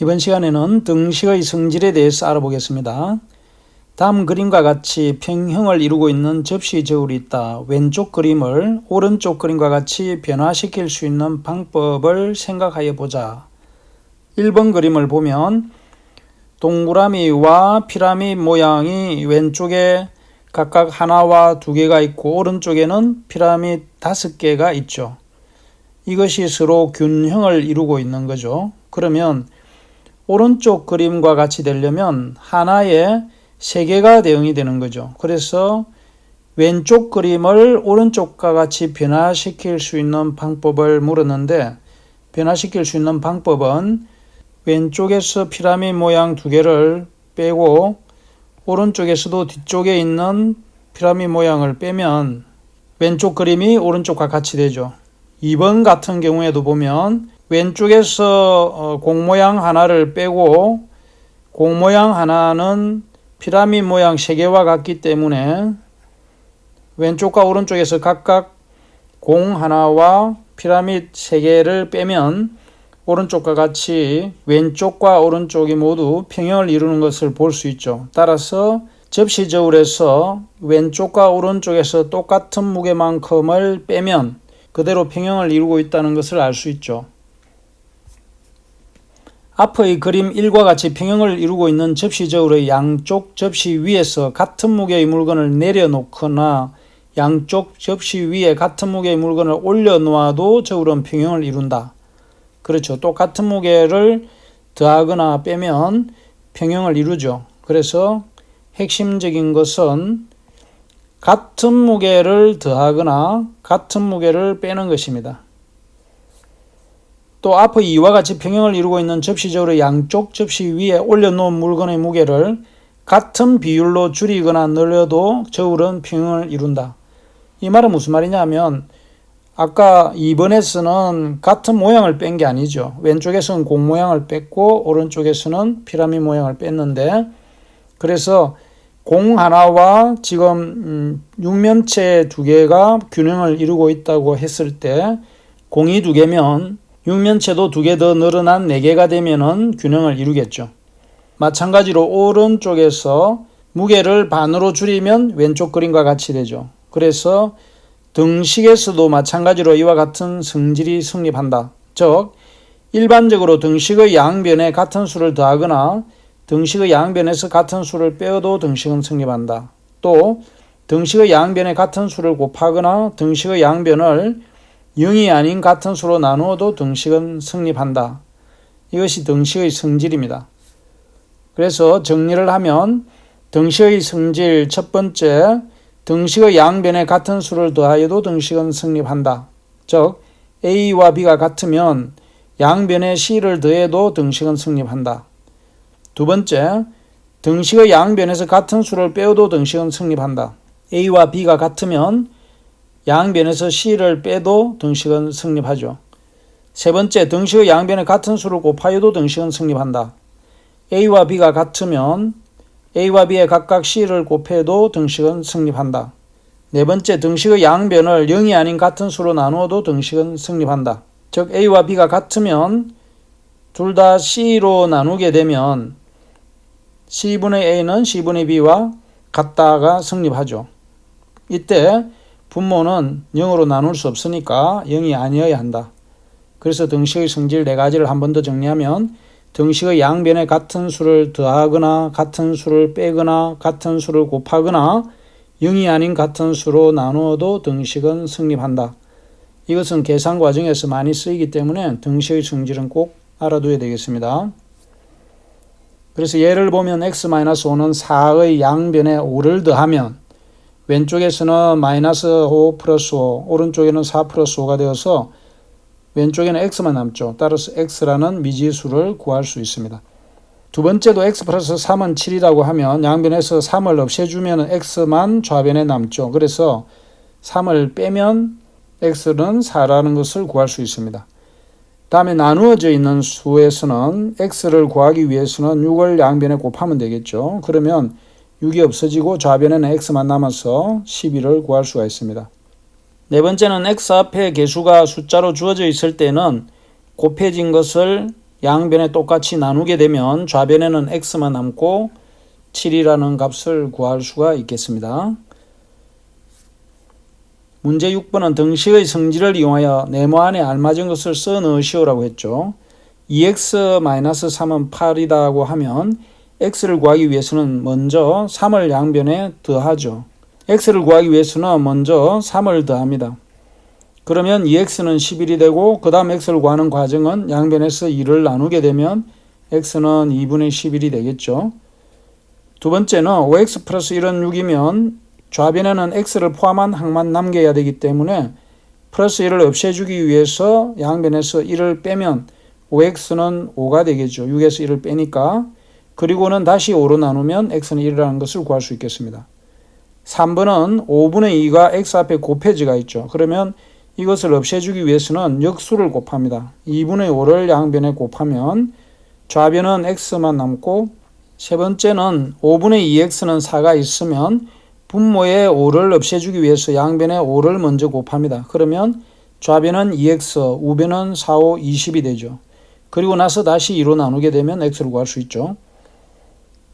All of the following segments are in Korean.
이번 시간에는 등식의 성질에 대해서 알아보겠습니다. 다음 그림과 같이 평형을 이루고 있는 접시 저울이 있다. 왼쪽 그림을 오른쪽 그림과 같이 변화시킬 수 있는 방법을 생각하여 보자. 1번 그림을 보면 동그라미와 피라미드 모양이 왼쪽에 각각 하나와 두 개가 있고 오른쪽에는 피라미드 다섯 개가 있죠. 이것이 서로 균형을 이루고 있는 거죠. 그러면 오른쪽 그림과 같이 되려면 하나에 세 개가 대응이 되는 거죠. 그래서 왼쪽 그림을 오른쪽과 같이 변화시킬 수 있는 방법을 물었는데 변화시킬 수 있는 방법은 왼쪽에서 피라미드 모양 두 개를 빼고 오른쪽에서도 뒤쪽에 있는 피라미드 모양을 빼면 왼쪽 그림이 오른쪽과 같이 되죠. 2번 같은 경우에도 보면 왼쪽에서 어, 공 모양 하나를 빼고 공 모양 하나는 피라미드 모양 세 개와 같기 때문에 왼쪽과 오른쪽에서 각각 공 하나와 피라미드 세 개를 빼면 오른쪽과 같이 왼쪽과 오른쪽이 모두 평형을 이루는 것을 볼 수 있죠. 따라서 접시 저울에서 왼쪽과 오른쪽에서 똑같은 무게만큼을 빼면 그대로 평형을 이루고 있다는 것을 알 수 있죠. 앞의 그림 1과 같이 평형을 이루고 있는 접시 저울의 양쪽 접시 위에서 같은 무게의 물건을 내려놓거나 양쪽 접시 위에 같은 무게의 물건을 올려놓아도 저울은 평형을 이룬다. 그렇죠. 똑같은 무게를 더하거나 빼면 평형을 이루죠. 그래서 핵심적인 것은 같은 무게를 더하거나 같은 무게를 빼는 것입니다. 또 앞의 이와 같이 평형을 이루고 있는 접시적으로 양쪽 접시 위에 올려놓은 물건의 무게를 같은 비율로 줄이거나 늘려도 저울은 평형을 이룬다. 이 말은 무슨 말이냐면 아까 2번에서는 같은 모양을 뺀 게 아니죠. 왼쪽에서는 공 모양을 뺐고 오른쪽에서는 피라미드 모양을 뺐는데 그래서 공 하나와 지금 음, 육면체 두 개가 균형을 이루고 있다고 했을 때 공이 두 개면 육면체도 두 개 더 늘어난 네 개가 되면은 균형을 이루겠죠. 마찬가지로 오른쪽에서 무게를 반으로 줄이면 왼쪽 그림과 같이 되죠. 그래서 등식에서도 마찬가지로 이와 같은 성질이 성립한다. 즉, 일반적으로 등식의 양변에 같은 수를 더하거나 등식의 양변에서 같은 수를 빼어도 등식은 성립한다. 또, 등식의 양변에 같은 수를 곱하거나 등식의 양변을 0이 아닌 같은 수로 나누어도 등식은 성립한다. 이것이 등식의 성질입니다. 그래서 정리를 하면 등식의 성질 첫 번째, 등식의 양변에 같은 수를 더하여도 등식은 성립한다. 즉, A와 B가 같으면 양변에 C를 더해도 등식은 성립한다. 두 번째, 등식의 양변에서 같은 수를 빼어도 등식은 성립한다. A와 B가 같으면 양변에서 C를 빼도 등식은 성립하죠. 세 번째, 등식의 양변에 같은 수를 곱하여도 등식은 성립한다. A와 B가 같으면 A와 B에 각각 C를 곱해도 등식은 성립한다. 네 번째, 등식의 양변을 0이 아닌 같은 수로 나누어도 등식은 성립한다. 즉, A와 B가 같으면 둘 다 C로 나누게 되면 C분의 A는 C분의 B와 같다가 성립하죠. 이때 분모는 0으로 나눌 수 없으니까 0이 아니어야 한다. 그래서 등식의 성질 네 가지를 한 번 더 정리하면 등식의 양변에 같은 수를 더하거나 같은 수를 빼거나 같은 수를 곱하거나 0이 아닌 같은 수로 나누어도 등식은 성립한다. 이것은 계산 과정에서 많이 쓰이기 때문에 등식의 성질은 꼭 알아둬야 되겠습니다. 그래서 예를 보면 x-5는 4의 양변에 5를 더하면 왼쪽에서는 마이너스 5 플러스 5, 오른쪽에는 4 플러스 5가 되어서 왼쪽에는 x만 남죠. 따라서 x라는 미지수를 구할 수 있습니다. 두 번째도 x 플러스 3은 7이라고 하면 양변에서 3을 없애주면 x만 좌변에 남죠. 그래서 3을 빼면 x는 4라는 것을 구할 수 있습니다. 다음에 나누어져 있는 수에서는 x를 구하기 위해서는 6을 양변에 곱하면 되겠죠. 그러면 6이 없어지고 좌변에는 x만 남아서 12를 구할 수가 있습니다. 네 번째는 x 앞에 개수가 숫자로 주어져 있을 때는 곱해진 것을 양변에 똑같이 나누게 되면 좌변에는 x만 남고 7이라는 값을 구할 수가 있겠습니다. 문제 6번은 등식의 성질을 이용하여 네모 안에 알맞은 것을 써 넣으시오라고 했죠. 2x-3은 8이다고 하면 x를 구하기 위해서는 먼저 3을 양변에 더하죠. x를 구하기 위해서는 먼저 3을 더합니다. 그러면 2x는 11이 되고 그 다음 x를 구하는 과정은 양변에서 2를 나누게 되면 x는 2분의 11이 되겠죠. 두 번째는 5x 플러스 1은 6이면 좌변에는 x를 포함한 항만 남겨야 되기 때문에 플러스 1을 없애주기 위해서 양변에서 1을 빼면 5x는 5가 되겠죠. 6에서 1을 빼니까. 그리고는 다시 5로 나누면 x는 1이라는 것을 구할 수 있겠습니다. 3번은 5분의 2가 x 앞에 곱해지가 있죠. 그러면 이것을 없애주기 위해서는 역수를 곱합니다. 2분의 5를 양변에 곱하면 좌변은 x만 남고 세 번째는 5분의 2x는 4가 있으면 분모에 5를 없애주기 위해서 양변에 5를 먼저 곱합니다. 그러면 좌변은 2x, 우변은 4, 5, 20이 되죠. 그리고 나서 다시 2로 나누게 되면 x를 구할 수 있죠.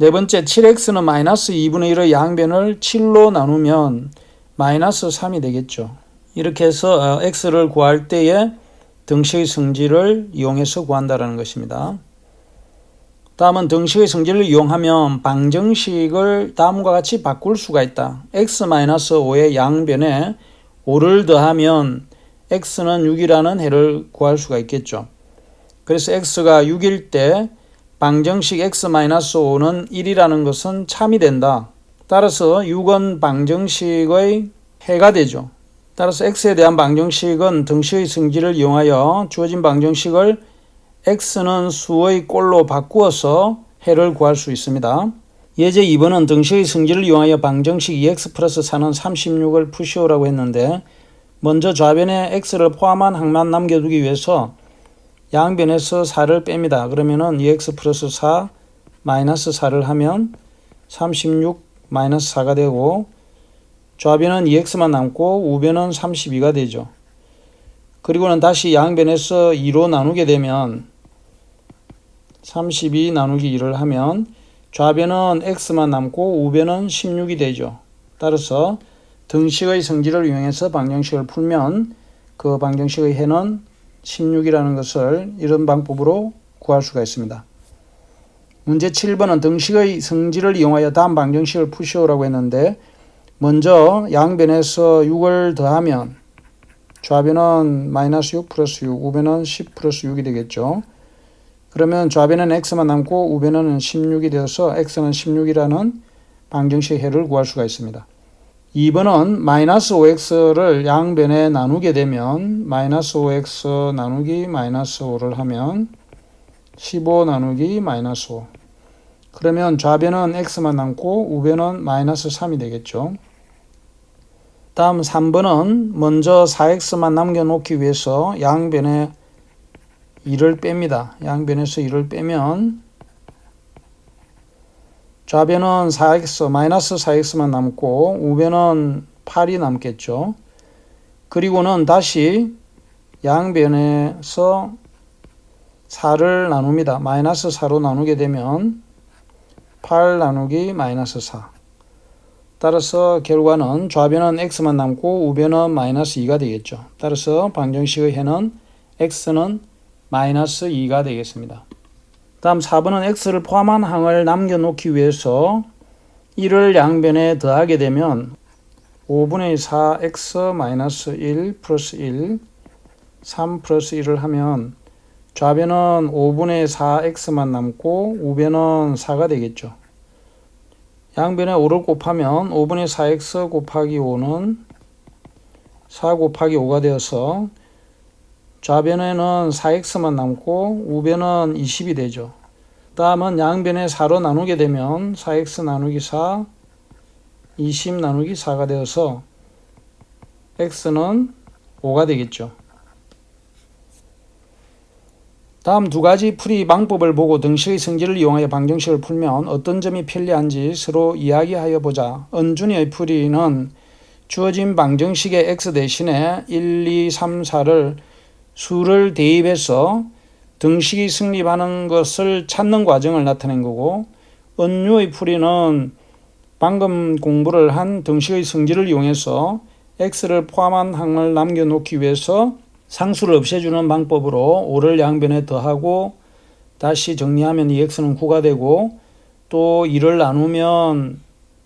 네 번째 7x는 마이너스 2분의 1의 양변을 7로 나누면 마이너스 3이 되겠죠. 이렇게 해서 어, x를 구할 때에 등식의 성질을 이용해서 구한다는 것입니다. 다음은 등식의 성질을 이용하면 방정식을 다음과 같이 바꿀 수가 있다. x-5의 양변에 5를 더하면 x는 6이라는 해를 구할 수가 있겠죠. 그래서 x가 6일 때 방정식 x-5는 1이라는 것은 참이 된다. 따라서 6은 방정식의 해가 되죠. 따라서 x에 대한 방정식은 등식의 성질을 이용하여 주어진 방정식을 x는 수의 꼴로 바꾸어서 해를 구할 수 있습니다. 예제 2번은 등식의 성질을 이용하여 방정식 2x 플러스 4는 36을 푸시오라고 했는데 먼저 좌변에 x를 포함한 항만 남겨두기 위해서 양변에서 4를 뺍니다. 그러면은 2x 플러스 4 마이너스 4를 하면 36 마이너스 4가 되고 좌변은 2x만 남고 우변은 32가 되죠. 그리고는 다시 양변에서 2로 나누게 되면 32 나누기 2를 하면 좌변은 x만 남고 우변은 16이 되죠. 따라서 등식의 성질을 이용해서 방정식을 풀면 그 방정식의 해는 16이라는 것을 이런 방법으로 구할 수가 있습니다. 문제 7번은 등식의 성질을 이용하여 다음 방정식을 푸시오라고 했는데 먼저 양변에서 6을 더하면 좌변은 마이너스 6 플러스 6, 우변은 10 플러스 6이 되겠죠. 그러면 좌변은 x만 남고 우변은 16이 되어서 x는 16이라는 방정식 해를 구할 수가 있습니다. 2번은 마이너스 5x를 양변에 나누게 되면 마이너스 5x 나누기 마이너스 5를 하면 15 나누기 마이너스 5 그러면 좌변은 x만 남고 우변은 마이너스 3이 되겠죠. 다음 3번은 먼저 4x만 남겨놓기 위해서 양변에 2를 뺍니다. 양변에서 2를 빼면 좌변은 4x, 마이너스 4x만 남고 우변은 8이 남겠죠. 그리고는 다시 양변에서 4를 나눕니다. 마이너스 4로 나누게 되면 8 나누기 마이너스 4. 따라서 결과는 좌변은 x만 남고 우변은 마이너스 2가 되겠죠. 따라서 방정식의 해는 x는 마이너스 2가 되겠습니다. 다음 4번은 x를 포함한 항을 남겨놓기 위해서 1을 양변에 더하게 되면 5분의 4x 마이너스 1 플러스 1 3 플러스 1을 하면 좌변은 5분의 4x만 남고 우변은 4가 되겠죠. 양변에 5를 곱하면 5분의 4x 곱하기 5는 4 곱하기 5가 되어서 좌변에는 4x만 남고 우변은 20이 되죠. 다음은 양변에 4로 나누게 되면 4x 나누기 4, 20 나누기 4가 되어서 x는 5가 되겠죠. 다음 두 가지 풀이 방법을 보고 등식의 성질을 이용하여 방정식을 풀면 어떤 점이 편리한지 서로 이야기하여 보자. 은준이의 풀이는 주어진 방정식의 x 대신에 1, 2, 3, 4를 수를 대입해서 등식이 성립하는 것을 찾는 과정을 나타낸 거고 은유의 풀이는 방금 공부를 한 등식의 성질을 이용해서 x를 포함한 항을 남겨놓기 위해서 상수를 없애주는 방법으로 5를 양변에 더하고 다시 정리하면 이 x는 9가 되고 또 2를 나누면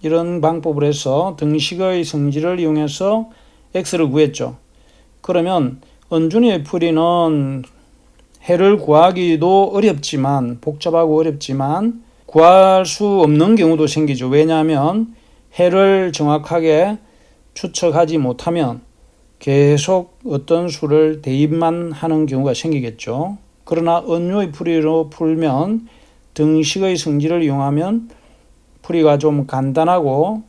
이런 방법을 해서 등식의 성질을 이용해서 x를 구했죠. 그러면 은준이의 풀이는 해를 구하기도 어렵지만 복잡하고 어렵지만 구할 수 없는 경우도 생기죠. 왜냐하면 해를 정확하게 추측하지 못하면 계속 어떤 수를 대입만 하는 경우가 생기겠죠. 그러나 은유의 풀이로 풀면 등식의 성질을 이용하면 풀이가 좀 간단하고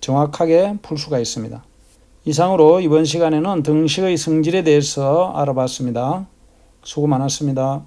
정확하게 풀 수가 있습니다. 이상으로 이번 시간에는 등식의 성질에 대해서 알아봤습니다. 수고 많았습니다.